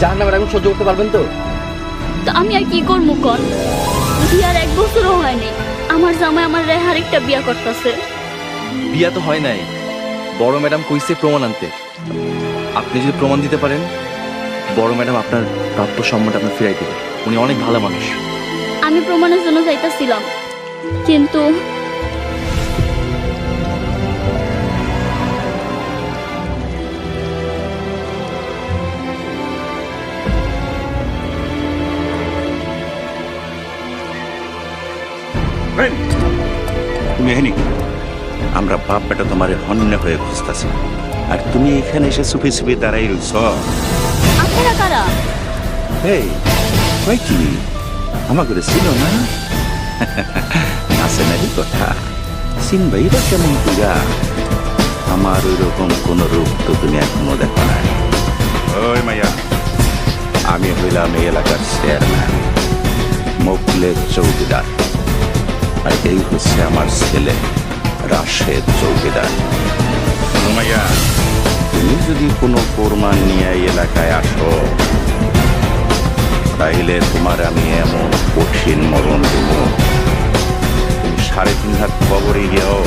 জাহান নামের আগুন সহ্য করতে পারবেন তো? তা আমি আর কি করব কন? বিয়ার এক বছরও হয়নি আমার জামাই আমার রেহার একটা বিয়া করতেছে। বিয়া তো হয় নাই। বড় ম্যাডাম কইছে প্রমাণ আনতে। আপনি যদি প্রমাণ দিতে পারেন বড় ম্যাডাম আপনার প্রাপ্য সম্মানটা আপনার ফিরাই দেবে। উনি অনেক ভালো মানুষ। আমি প্রমাণের জন্য যাইতেছিলাম। কিন্তু তুমি এখানে আমরা বাপ বেটা তোমার হন্য হয়ে খুঁজতেছি। আর তুমি এখানে এসে চুপি চুপি দাঁড়াই রইছ। আপনারা কারা? এই কই কি আমাকে ছিল না? আছে নারী কথা? চিনবাই বা কেমন পূজা? আমার ওই রকম কোন রূপ তো তুমি এখনও দেখো না ওই মাইয়া আমি হইলাম এই এলাকার চেয়ারম্যান মোকলের চৌকিদার। আর এই হচ্ছে আমার ছেলে রাশেদ চৌকিদার। তুমি যদি কোনো প্রমাণ নিয়ে এই এলাকায় আসো তাইলে তোমার আমি এমন কঠিন মরণ দেব। তুমি সাড়ে তিন হাত কবরে গিয়েও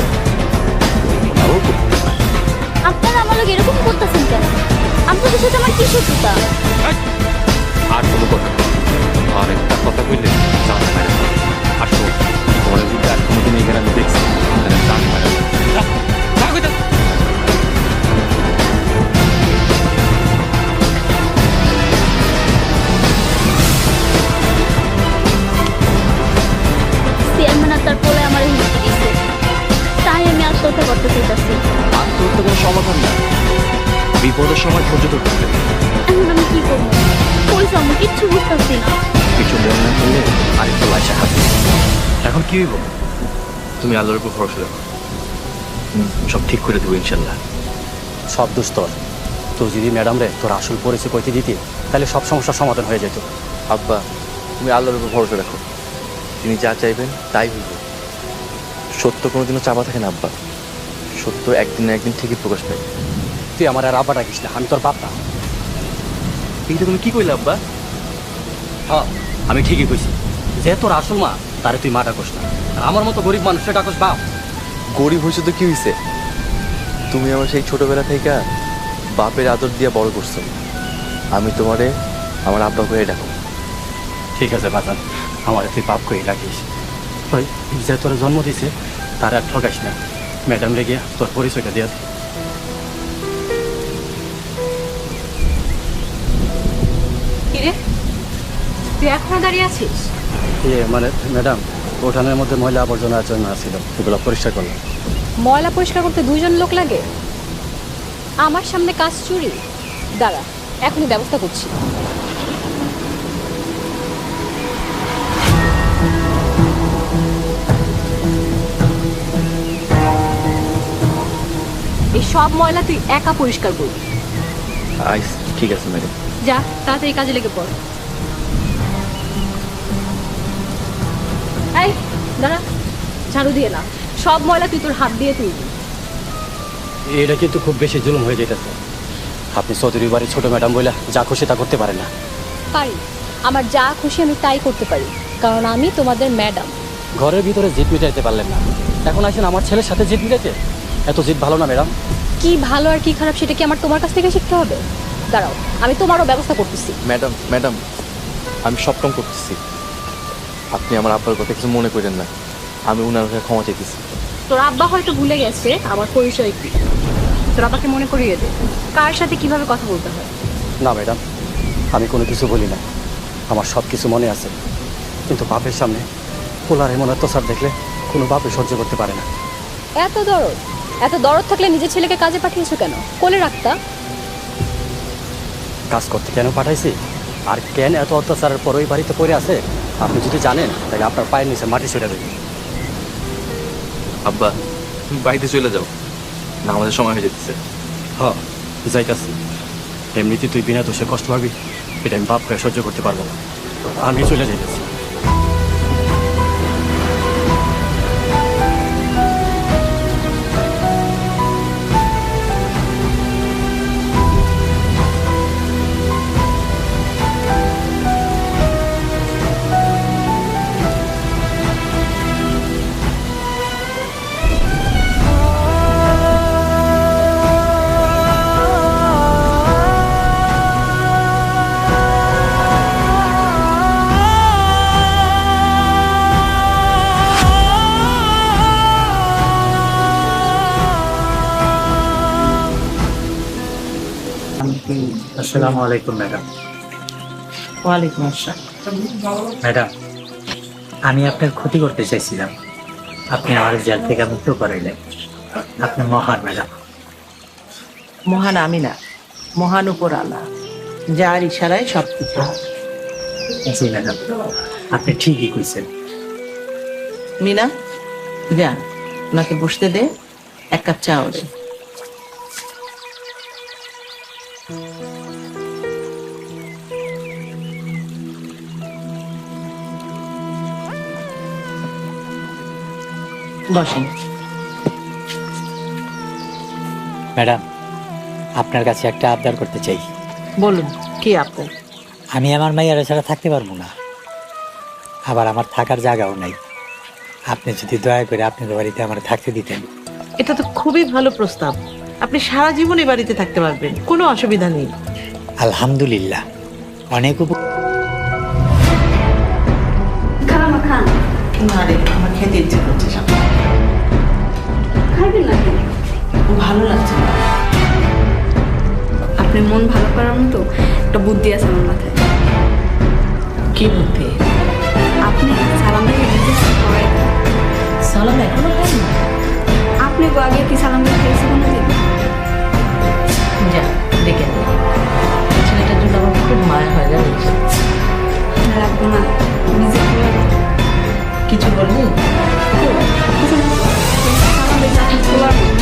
কল্পনাও করতে পারো। আপনারা আমার লোক এরকম করতেছেন কেন? আপনাদের সাথে আমার কি শত্রুতা? আর কোনো কথা আর একটা কথা কইলে জাহান নামের আসো। তোমার যদি আর কোনোদিন এখানে আমি দেখছি তাহলে জাহান নামের আগুন। যা, যা কইতাছি। চেয়ারম্যান আর তার পোলে আমার হুমকি দিছে তাই আমি আত্মহত্যা করতে চাইতেছি। আত্মহত্যা কোনো সমাধান না বিপদের সময় ধৈর্য ধরতে এখন আমি কি করব? যাব কিচ্ছু বুঝতেছি না। কিছু মনে না করলে আরেকটু লাইসা খাবে। এখন কি হইব? তুমি আল্লাহর উপর ভরসা রাখো। সব ঠিক করে দেবো ইনশাল্লাহ। সব দুস্তর তোর যদি ম্যাডাম রে তোর আসল পরিচয় কইতে দিতি তাহলে সব সমস্যার সমাধান হয়ে যেত। আব্বা তুমি আল্লাহর উপর ভরসা রাখো। তিনি যা চাইবেন তাই হইব। সত্য কোনোদিনও চাপা থাকে না আব্বা। সত্য একদিন না একদিন ঠিকই প্রকাশ পায়। তুই আমার আর আব্বা ডাকিস না আমি তোর বাপ না। এইটা তুমি কি কইলে আব্বা? আমি ঠিকই কইছি। যে তোর আসল মা তারে তুই মা ডাকস না। আমার মতো গরিব মানুষের ডাকস বাপ। গরিব হয়েছে তো কি হয়েছে তুমি আমার সেই ছোটবেলা থেকে বাপের আদর দিয়ে বড় করছ। আমি তোমারে আমার আব্বা হয়ে ডাকো। ঠিক আছে বাজান। আমার তুই বাপ কই ডাকিস ওই যে তোর জন্ম দিছে তার আর ঠকাইস না। ম্যাডাম রে গিয়া তোর পরিচয়টা দিয়া তুই এখনও দাঁড়িয়ে আছিস? ইয়ে মানে ম্যাডাম ওঠানের মধ্যে ময়লা আবর্জনা আচরণ ছিল এগুলো পরিষ্কার করলাম। ময়লা পরিষ্কার করতে দুইজন লোক লাগে? আমার সামনে কাজ চুরি। দাঁড়া এখনই ব্যবস্থা করছি। এই সব ময়লা তুই একা পরিষ্কার করবি। ঠিক আছে ম্যাডাম। যা তাড়াতাড়ি কাজে লেগে পড়। দাঁড়া ঝাড়ু দিয়ে না সব ময়লা তুই তোর হাত দিয়ে তুলবি। এটা কিন্তু খুব বেশি জুলুম হয়ে যেতেছে। আপনি চৌধুরী বাড়ির ছোট ম্যাডাম বলে যা খুশি তা করতে পারেন না। পারি। আমার যা খুশি আমি তাই করতে পারি। কারণ আমি তোমাদের ম্যাডাম। ঘরের ভিতরে জিত মিটাইতে পারলেন না। এখন আসেন আমার ছেলের সাথে জিত মিটাইতে। এত জিত ভালো না ম্যাডাম। কি ভালো আর কি খারাপ সেটা কি আমার তোমার কাছ থেকে শিখতে হবে? দাঁড়াও আমি তোমারও ব্যবস্থা করতেছি। ম্যাডাম ম্যাডাম আমি সব কাম করতেছি। আপনি আমার আব্বার কথা কিছু মনে করেন না। আমি উনার হয়ে ক্ষমা চাইতেছি। তোর আব্বা হয়তো ভুলে গেছে আমার পরিচয় কি তোর আব্বাকে মনে করিয়ে দে। কার সাথে কীভাবে কথা বলতে হয়? না ম্যাডাম আমি কোনো কিছু বলি না। আমার সব কিছু মনে আছে। কিন্তু বাপের সামনে পোলার এমন অত্যাচার দেখলে কোনো বাপে সহ্য করতে পারে না। এত দরদ? এত দরদ থাকলে নিজের ছেলেকে কাজে পাঠিয়েছো কেন? কোলে রাখতা? কাজ করতে কেন পাঠাইছি? আর কেন এত অত্যাচারের পর ওই বাড়িতে পড়ে আছে? আপনি যদি জানেন তাহলে আপনার পায়ের নিচে মাটি ছেড়ে দেবে আব্বা বাড়িতে চলে যাও। না আমাদের সময় হয়ে যেতেছে হ যাইতাছি। এমনিতে তুই বিনা দোষে কষ্ট পাবি এটা আমি বাপ করে সহ্য করতে পারব না। আমি চলে যাইতেছি। আসসালামু আলাইকুম ম্যাডাম। ওয়ালাইকুম আসসালাম। ম্যাডাম আমি আপনার ক্ষতি করতে চাইছিলাম। আপনি আমার জেল থেকে মুক্ত করাইলেন। আপনি মহান ম্যাডাম। মহান আমি না মহান উপর আল্লাহ যার ইশারায় সব কিছু জি ম্যাডাম আপনি ঠিকই কইছেন। মিনা যা ওনাকে বসতে দে এক কাপ চা দে। বসেন। ম্যাডাম আপনার কাছে একটা আবদার করতে চাই। বলুন কি আপনার আমি আমার মাইয়ারা ছাড়া থাকতে পারব না। আবার আমার থাকার জায়গাও নাই। আপনি যদি দয়া করে আপনার বাড়িতে আমার থাকতে দিতেন। এটা তো খুবই ভালো প্রস্তাব। আপনি সারা জীবন এই বাড়িতে থাকতে পারবেন কোনো অসুবিধা নেই। আলহামদুলিল্লাহ অনেক উপ খান। আমার খেতে ইচ্ছে ভালো লাগছে না। আপনার মন ভালো করার মতো একটা বুদ্ধি আছে আমার মাথায়। কি বুদ্ধি? আপনি সালাম দিয়ে রিজেক্ট করাই দেন। সালাম এখনও খাইনি আপনি আগে কি সালাম দিয়ে খেয়েছে কোনোদিন? যা ডেকে নে। ছেলেটার জন্য আমার খুব মায়া হয় জানিস? রাখব না। নিজে কিছু বললি সালাম দিয়ে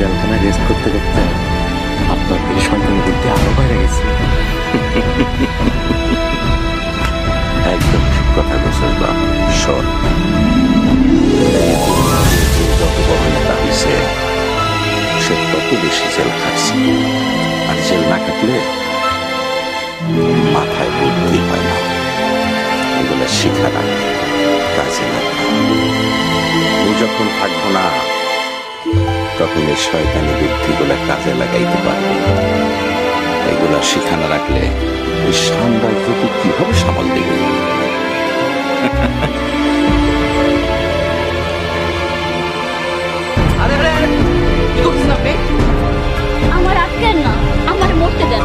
জেলখানায় রেস্ট করতে করতে আপনার থেকে সন্তান বুদ্ধি আরও বাইরে গেছে। একদম ঠিক কথা বলছিস বা এই যত বড় নেতা হয়েছে সে তত বেশি জেল খাটছে আর জেল না কাটলে মাথায় বুদ্ধি হয় না। এগুলো শিখা রাখে কাজে লাগবে আমি যখন থাকব না তখন এই শয়তানি বুদ্ধিগুলো কাজে লাগাইতে পারব এগুলা শিখানো রাখলে এই সাম্রাজ্যকে কীভাবে সামাল দেবে? আমার আটকেন না আমার মরতে দেন।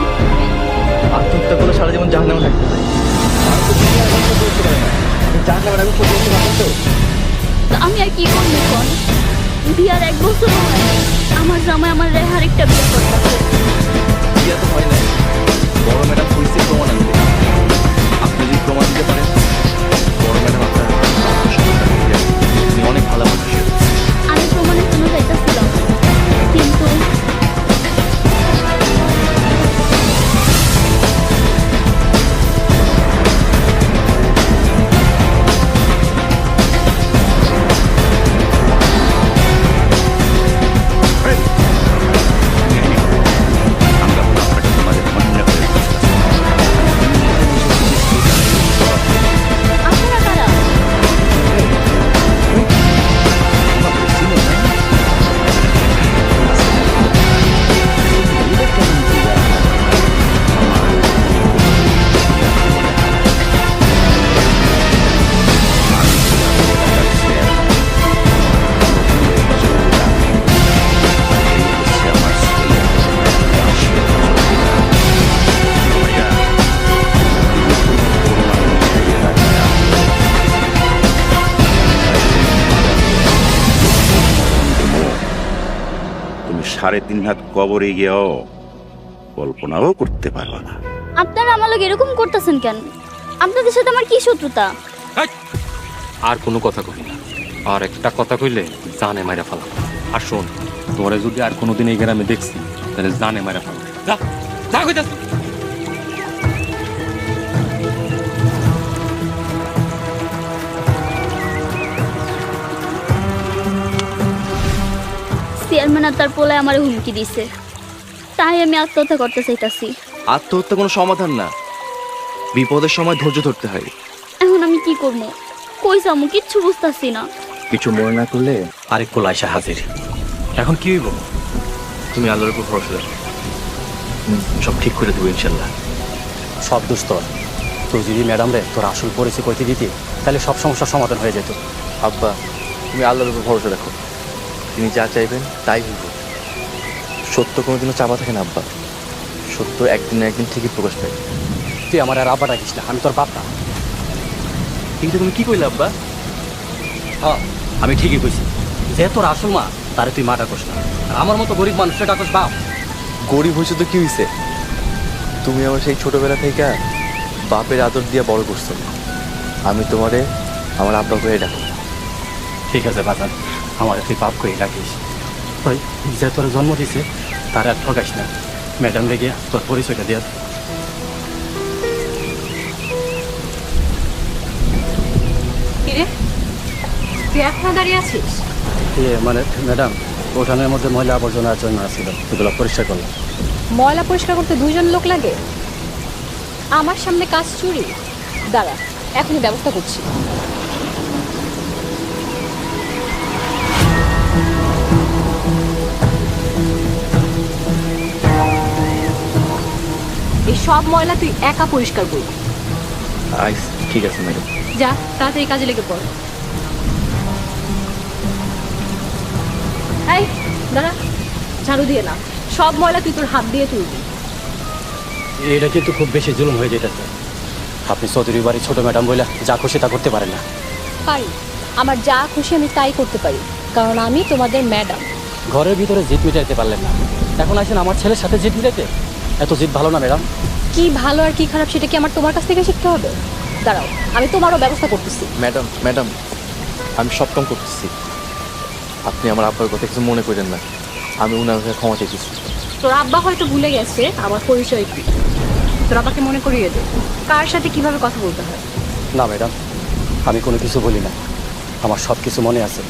আত্মহত্যা করলে সারা জীবন জাহান্নামে থাকতে হয় পারে। জাহান্নামের আমি আর কি করব বিয়ার এক বছর আমার জামাই আমার রেহার একটা বিয়ে করতে বিয়া তো হয় না বড় ম্যাডাম পুলিশে প্রমাণ আনবে আপনি যদি প্রমাণ দিতে পারেন, বড় ম্যাডাম আপনার অনেক ভালো মানুষ। সাড়ে তিন হাত কবরে গিয়েও কল্পনাও করতে পারব না। আপনারা আমার লোক এরকম করতেছেন কেন? আপনাদের সাথে আমার কি শত্রুতা? আর কোনো কথা কই না। আর একটা কথা কইলে জানে মাইরা ফালা আর শোন তোরে যদি আর কোনোদিন এই গ্রামে দেখছি তাহলে জানে মাইরা ফালা যা যা কইতাছ। চেয়ারম্যান আর তার পোলায় আমার হুমকি দিছে। তাই আমি আত্মহত্যা করতে চাইতাছি। আত্মহত্যা কোনো সমাধান না। বিপদের সময় ধৈর্য ধরতে হয়। এখন আমি কি করব? কই যাব? কিচ্ছু বুঝতাছি না। কিছু মনে না করলে আরেক পোলা এসে হাজির। এখন কি হইব? তুমি আল্লাহর উপর ভরসা রাখো। সব ঠিক করে দেবো ইনশাল্লাহ সব দুস্তর তুই যদি ম্যাডাম রে তোর আসল পরিচয় কইতে দিতি তাহলে সব সমস্যার সমাধান হয়ে যেত। আব্বা তুমি আল্লাহর উপর ভরসা রাখো। তিনি যা চাইবেন তাই হইব। সত্য কোনোদিনও চাপা থাকে না আব্বা। সত্য একদিন না একদিন ঠিকই প্রকাশ পায়। তুই আমার আর আব্বা ডাকিস না আমি তোর বাপ না। কিন্তু তুমি কি কইলে আব্বা? হ্যাঁ আমি ঠিকই কইছি। যে তোর আসল মা তারে তুই মা ডাকস না। আর আমার মতো গরিব মানুষের ডাকস বাপ। গরিব হয়েছে তো কি হয়েছে তুমি আমার সেই ছোটবেলা থেকে বাপের আদর দিয়ে বড় করছ। আমি তোমারে আমার আব্বা হয়ে ডাকো ঠিক আছে বাজান। আমার তুই বাপ করে রাখিস। ওই যে তোর জন্ম দিছে তার আর ঠকাইস না। ম্যাডাম রে গিয়া তোর পরিচয়টা দিয়া তুই এখনও দাঁড়িয়ে আছিস? ইয়ে মানে ম্যাডাম ওঠানের মধ্যে ময়লা আবর্জনা জন্য ছিল সেগুলো পরিষ্কার করলাম ময়লা পরিষ্কার করতে দুইজন লোক লাগে? আমার সামনে কাজ চুরি। দাঁড়া এখনই ব্যবস্থা করছি। সব ময়লা তুই একা পরিষ্কার করবি। আইস ঠিক আছে ম্যাডাম। যা তাড়াতাড়ি কাজে লেগে পড়। এই দাঁড়া ঝাড়ু দিয়ে না সব ময়লা তুই তোর হাত দিয়ে তুলবি। এটা কিন্তু খুব বেশি জুলুম হয়ে যেতেছে। আপনি চৌধুরী বাড়ির ছোট ম্যাডাম বলে যা খুশি তা করতে পারেন না। পারি। আমার যা খুশি আমি তাই করতে পারি। কারণ আমি তোমাদের ম্যাডাম। ঘরের ভিতরে জিদ মিটাইতে পারলেন না। এখন আসেন আমার ছেলের সাথে জিত মিটাইতে। এত জিদ ভালো না ম্যাডাম? কি ভালো আর কি খারাপ সেটা কি আমার তোমার কাছ থেকে শিখতে হবে? দাঁড়াও আমি তোমারও ব্যবস্থা করতেছি। ম্যাডাম ম্যাডাম আমি সব কাম করতেছি। আপনি আমার আব্বার কথা কিছু মনে করেন না। আমি উনার কাছে ক্ষমা চাইতেছি। তোর আব্বা হয়তো ভুলে গেছে আমার পরিচয় কি। তোর আব্বাকে মনে করিয়ে দে। কার সাথে কীভাবে কথা বলতে হয়? না ম্যাডাম আমি কোনো কিছু বলি না। আমার সব কিছু মনে আছে।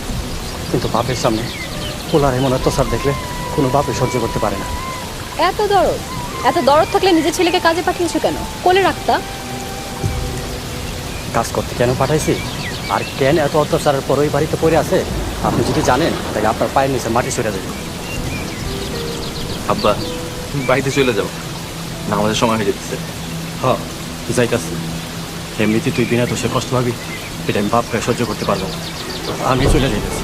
কিন্তু বাপের সামনে পোলার এমন অত্যাচার দেখলে কোনো বাপে সহ্য করতে পারে না। এত দরদ। এত দরদ থাকলে নিজের ছেলেকে কাজে পাঠিয়েছো কেন? কোলে রাখতা। কাজ করতে কেন পাঠাইছি? আর কেন এত অত্যাচারের পর ওই বাড়িতে পড়ে আছে? আপনি যদি জানেন তাহলে আপনার পায়ের নিচে মাটি সরে দেবে আব্বা বাড়িতে চলে যাও। না আমাদের সময় হয়ে যেতেছে হ্যাঁ যাইতাছি। এমনিতে তুই বিনা দোষে কষ্ট পাবি এটা আমি বাপকে সহ্য করতে পারব আমি চলে যাইতেছি।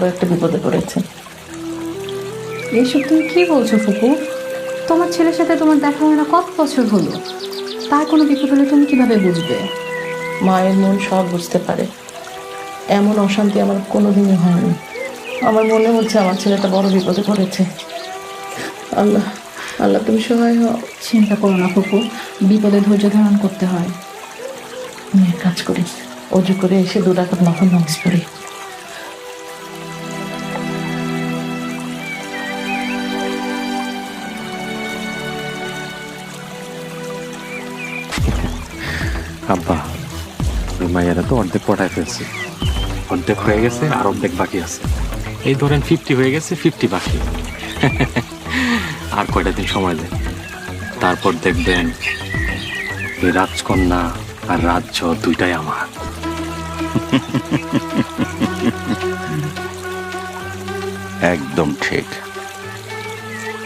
বড় একটা বিপদে পড়েছে। এইসব তুমি কি বলছো ফুপু? তোমার ছেলের সাথে তোমার দেখা হয় না কত বছর হলো? তার কোনো বিপদ হলে তুমি কীভাবে বুঝবে? মায়ের মন সব বুঝতে পারে। এমন অশান্তি আমার কোনোদিনই হয়নি। আমার মনে হচ্ছে আমার ছেলেটা বড় বিপদে পড়েছে। আল্লাহ আল্লাহ তুমি সহায় হও। চিন্তা করো না ফুপু। বিপদে ধৈর্য ধারণ করতে হয়। আমি এক কাজ করি। অজু করে এসে দু ডাকাত নফল নামাজ পড়ি মাইয়ারা তো অর্ধেক পটায় ফেলছে। অর্ধেক হয়ে গেছে আর অর্ধেক বাকি আছে। এই ধরেন ফিফটি হয়ে গেছে ফিফটি বাকি। আর কয়টা দিন সময় দেন তারপর দেখবেন এই রাজকন্যা আর রাজ্য দুইটাই আমার। একদম ঠিক।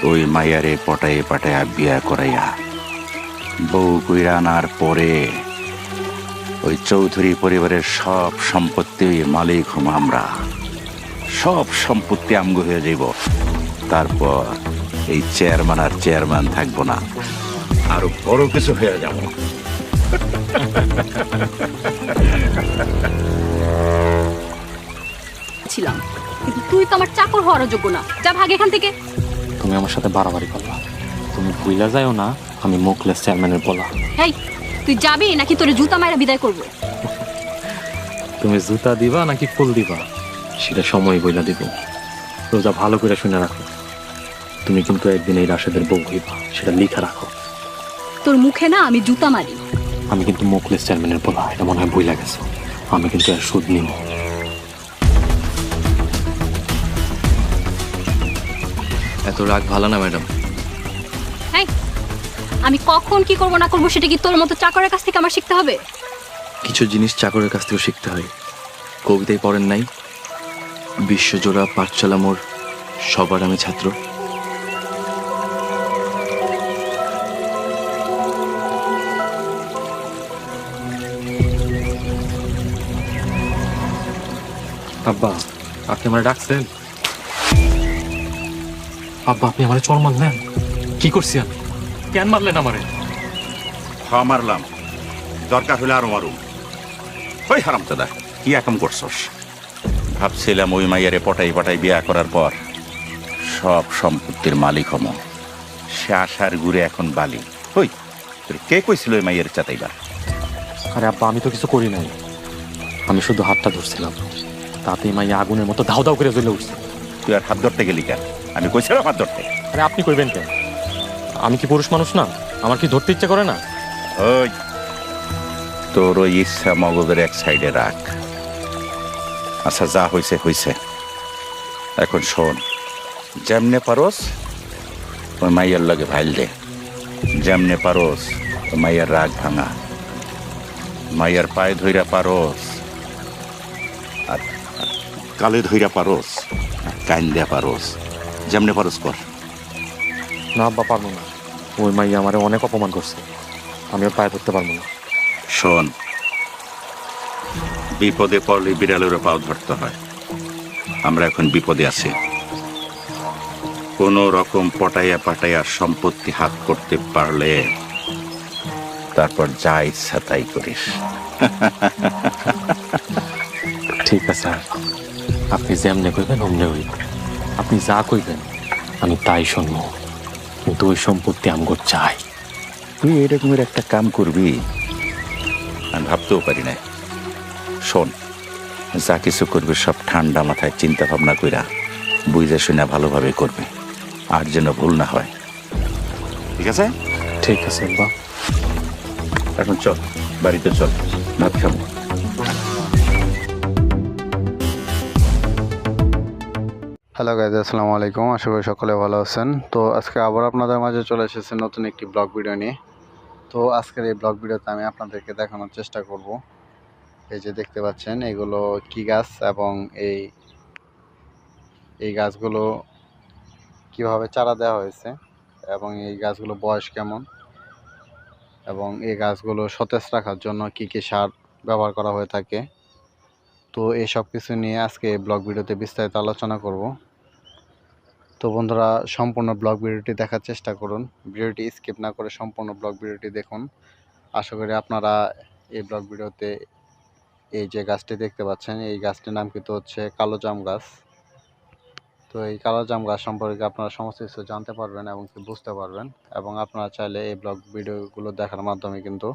ওই মাইয়ারে পটায়ে পাটায়া বিয়া করাইয়া বউ কইরা আনার পরে ওই চৌধুরী পরিবারের সব সম্পত্তি মালিক হম আমরা। সব সম্পত্তি আমগো হয়ে যাইব। তারপর এই চেয়ারম্যান আর চেয়ারম্যান থাকব না। আরও বড় কিছু হয়ে যাব। ছিলাম। কিন্তু তুই তো আমার চাকর হওয়ার যোগ্য না। যা ভাগ এখান থেকে। তুমি আমার সাথে বাড়াবাড়ি করলা। তুমি ভুইলা যাও না আমি মুখলেস চেয়ারম্যানের বলা। হেই তুই যাবি নাকি তোর জুতা মায়েরা বিদায় করব? তুমি জুতা দিবা নাকি ফুল দিবা? সেটা সময় বইলা দিব। রোজা ভালো করে শুনে রাখো। তুমি কিন্তু একদিন এই রাশেদের বউ হইবা সেটা লিখা রাখো। তোর মুখে না আমি জুতা মারি। আমি কিন্তু মুখলেস চেয়ারম্যানের বলা এটা মনে হয় বইলা গেছো। আমি কিন্তু আর সুদ নিব। এত রাগ ভালো না ম্যাডাম। হেই আমি কখন কি করব না করব সেটা কি তোর মতো চাকরের কাছ থেকে আমার শিখতে হবে? কিছু জিনিস চাকরের কাছ থেকেও শিখতে হয়। কবিতায় পড়েন নাই। বিশ্বজোড়া পাঠশালা মোর সবার আমি ছাত্র। আব্বা আপনি আমার ডাকছেন? আব্বা আপনি আমার চর মারলেন কি করছি আমি? কেন মারলেন আমারে? হা মারলাম। দরকার হলে আরও মারুম। ওই হারাম দাদা কি একাম করছস? ভাবছিলাম ওই মাইয়ারে পটাই পটাই বিয়া করার পর সব সম্পত্তির মালিক হম। সে আশার ঘুরে এখন বালি। ওই তোর কে কইছিল ওই মাইয়ের চাতাইবার? আরে আব্বা আমি তো কিছু করি নাই। আমি শুধু হাতটা ধরছিলাম। তাতেই মাইয়া আগুনের মতো ধাও ধাও করে জ্বলে উঠছে। তুই আর হাত ধরতে গেলি কেন? আমি কইছিলাম হাত ধরতে। আরে আপনি করবেন কেন? আমি কি পুরুষ মানুষ না? আমার কি ধরতে ইচ্ছে করে না? ওই, তোর ওই ইচ্ছা মগজের এক সাইডে রাখ। আচ্ছা যা হয়েছে হয়েছে এখন শোন, যেমনে পারোস, ওই মাইয়ার লগে ভাইল দে। যেমনে পারোস, ওই মাইয়ার রাগ ভাঙা। মাইয়ার পায়ে ধইরা পারোস। আর কালে ধইরা পারোস কাইন দেয়া পারোস। যেমনে পারোস কর। না আব্বা পারব না। ওই মাইয়া আমারে অনেক অপমান করছে। আমি ওর পায়ে ধরতে পারব না। শোন বিপদে পড়লে বিড়ালেরও পাও ধরতে হয়। আমরা এখন বিপদে আছি। কোন রকম পটাইয়া পাটাইয়া সম্পত্তি হাত করতে পারলে তারপর যা ইচ্ছা তাই করিস। ঠিক আছে আপনি যেমনে কইবেন অমনে হইব। আপনি যা কইবেন আমি তাই শুনব। কিন্তু ওই সম্পত্তি আমগো চাই। তুই এরকমের একটা কাম করবি? আমি ভাবতেও পারি না শোন যা কিছু করবে সব ঠান্ডা মাথায় চিন্তা ভাবনা কইরা বুঝে শুনে ভালোভাবে করবে আর যেন ভুল না হয়। ঠিক আছে? ঠিক আছে আব্বা। এখন চল বাড়িতে চল ভাত খাব। হ্যালো গাইজ আসসালামু আলাইকুম। আশা করি সকলে ভালো আছেন। তো আজকে আবার আপনাদের মাঝে চলে এসেছে নতুন একটি ব্লগ ভিডিও নিয়ে। তো আজকের এই ব্লগ ভিডিওতে আমি আপনাদেরকে দেখানোর চেষ্টা করব। এই যে দেখতে পাচ্ছেন, এগুলো কি গাছ এবং এই এই গাছগুলো কীভাবে চারা দেওয়া হয়েছে এবং এই গাছগুলো বয়স কেমন এবং এই গাছগুলো সতেজ রাখার জন্য কি কি সার ব্যবহার করা হয়ে থাকে। তো এই সব কিছু নিয়ে আজকে ব্লগ ভিডিওতে বিস্তারিত আলোচনা করব। তো বন্ধুরা, সম্পূর্ণ ব্লগ ভিডিওটি দেখার চেষ্টা করুন। ভিডিওটি স্কিপ না করে সম্পূর্ণ ব্লগ ভিডিওটি দেখুন। আশা করি আপনারা এই ব্লগ ভিডিওতে এই যে গাছটি দেখতে পাচ্ছেন, এই গাছটির নাম কিন্তু হচ্ছে কালো জাম গাছ। তো এই কালো জাম গাছ সম্পর্কে আপনারা সমস্ত কিছু জানতে পারবেন এবং বুঝতে পারবেন এবং আপনারা চাইলে এই ব্লগ ভিডিওগুলো দেখার মাধ্যমে কিন্তু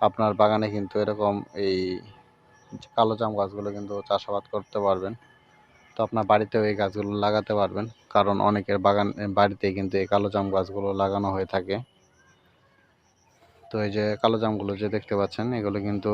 আপনার বাগানে কিন্তু এরকম এই কালো জাম গাছগুলো কিন্তু চাষাবাদ করতে পারবেন। তো আপনার বাড়িতেও এই গাছগুলো লাগাতে পারবেন। কারণ অনেকের বাগান বাড়িতে কিন্তু এই কালো জাম গাছগুলো লাগানো হয়ে থাকে। তো এই যে কালো জামগুলো যে দেখতে পাচ্ছেন, এগুলো কিন্তু